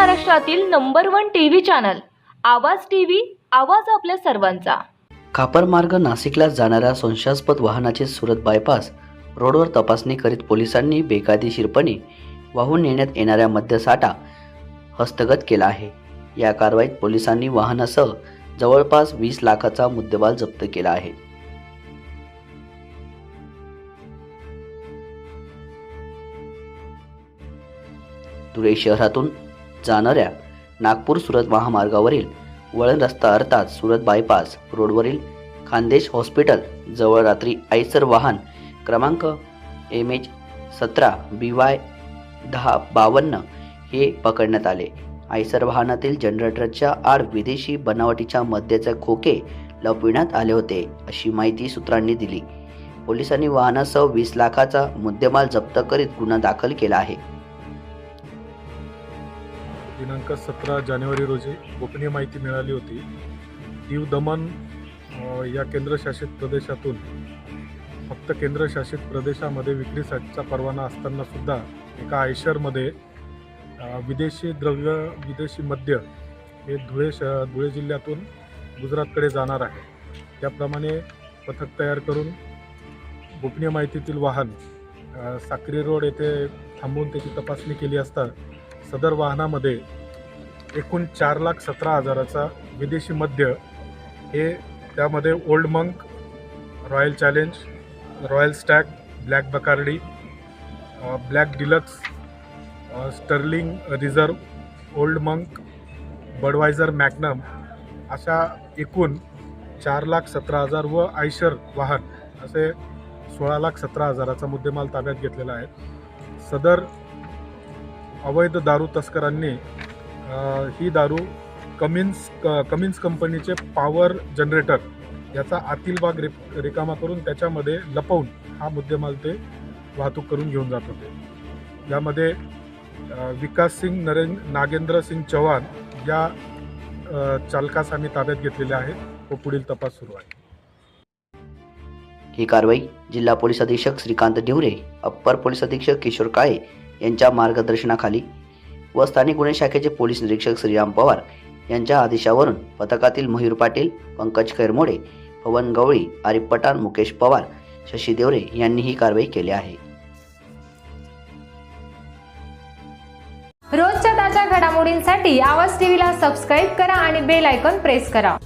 महाराष्ट्रातील number one TV channel Awaaz TV Awaaz आपल्या सर्वांचा. खापरमार्ग नाशिकला जाणाऱ्या संशयास्पद वाहनाचे सुरत बायपास रोडवर तपासणी करीत पोलिसांनी बेकायदेशीरपणे वाहून नेण्यात येणाऱ्या मद्यसाठा हस्तगत केला आहे. या कारवाईत पोलिसांनी वाहनासह जवळपास वीस लाखाचा मुद्देमाल जप्त केला आहे. धुळे शहरातून जाणाऱ्या नागपूर सुरत महामार्गावरील वळण रस्ता अर्थात सुरत बायपास रोडवरील खानदेश हॉस्पिटल जवळ रात्री आईसर वाहन क्रमांक एम एच सतरा बी वाय दहा बावन्न हे पकडण्यात आले. आयसर वाहनातील जनरेटरच्या आड विदेशी बनावटीच्या मद्याचे खोके लपविण्यात आले होते अशी माहिती सूत्रांनी दिली. पोलिसांनी वाहनासह वीस लाखाचा मुद्देमाल जप्त करीत गुन्हा दाखल केला आहे. दिनांक सतरा जानेवारी रोजी गोपनीय माहिती मिळाली होती. दीव दमन या केंद्रशासित प्रदेशातून फक्त केंद्रशासित प्रदेशामध्ये विक्रीसाठीचा परवाना असताना सुद्धा एका आयशरमध्ये विदेशी द्रव्य विदेशी मद्य हे धुळे श धुळे जिल्ह्यातून गुजरातकडे जाणार आहे. त्याप्रमाणे पथक तयार करून गोपनीय माहितीतील वाहन साक्री रोड येथे थांबून त्याची तपासणी केली असता सदर वाहनामध्ये एकूण चार लाख सतरा हजाराचा विदेशी मद्य हे त्यामध्ये Old Monk Royal Challenge Royal Stag Black Bacardi Black Deluxe Sterling Reserve Old Monk Budweiser Magnum अशा एकूण चार लाख सतरा हजार व आयशर वाहन असे सोळा लाख सतरा हजाराचा मुद्देमाल ताब्यात घेतलेला आहे. सदर अवैध दारू तस्करांनी ही दारू कमिन्स क कमिन्स कंपनीचे पॉवर जनरेटर याचा आतील भाग रि रिकामा करून त्याच्यामध्ये लपवून हा मुद्देमाल ते वाहतूक करून घेऊन जात होते. यामध्ये विकास सिंग नरेंद्र नागेंद्र सिंग चव्हाण या चालकास आम्ही ताब्यात घेतलेले आहे व पुढील तपास सुरू आहे. ही कारवाई जिल्हा पोलीस अधीक्षक श्रीकांत ढिवरे अप्पर पोलीस अधीक्षक किशोर काळे यांच्या मार्गदर्शनाखाली व स्थानिक गुन्हे शाखेचे पोलीस निरीक्षक श्रीराम पवार यांच्या आदेशावरून पथकातील मयूर पाटील पंकज खैरमोडे पवन गवळी आरिफ पठाण मुकेश पवार शशी देवरे यांनी ही कारवाई केली आहे. रोजच्या ताज्या घडामोडींसाठी आवाज टीव्हीला सबस्क्राईब करा आणि बेल आयकॉन प्रेस करा.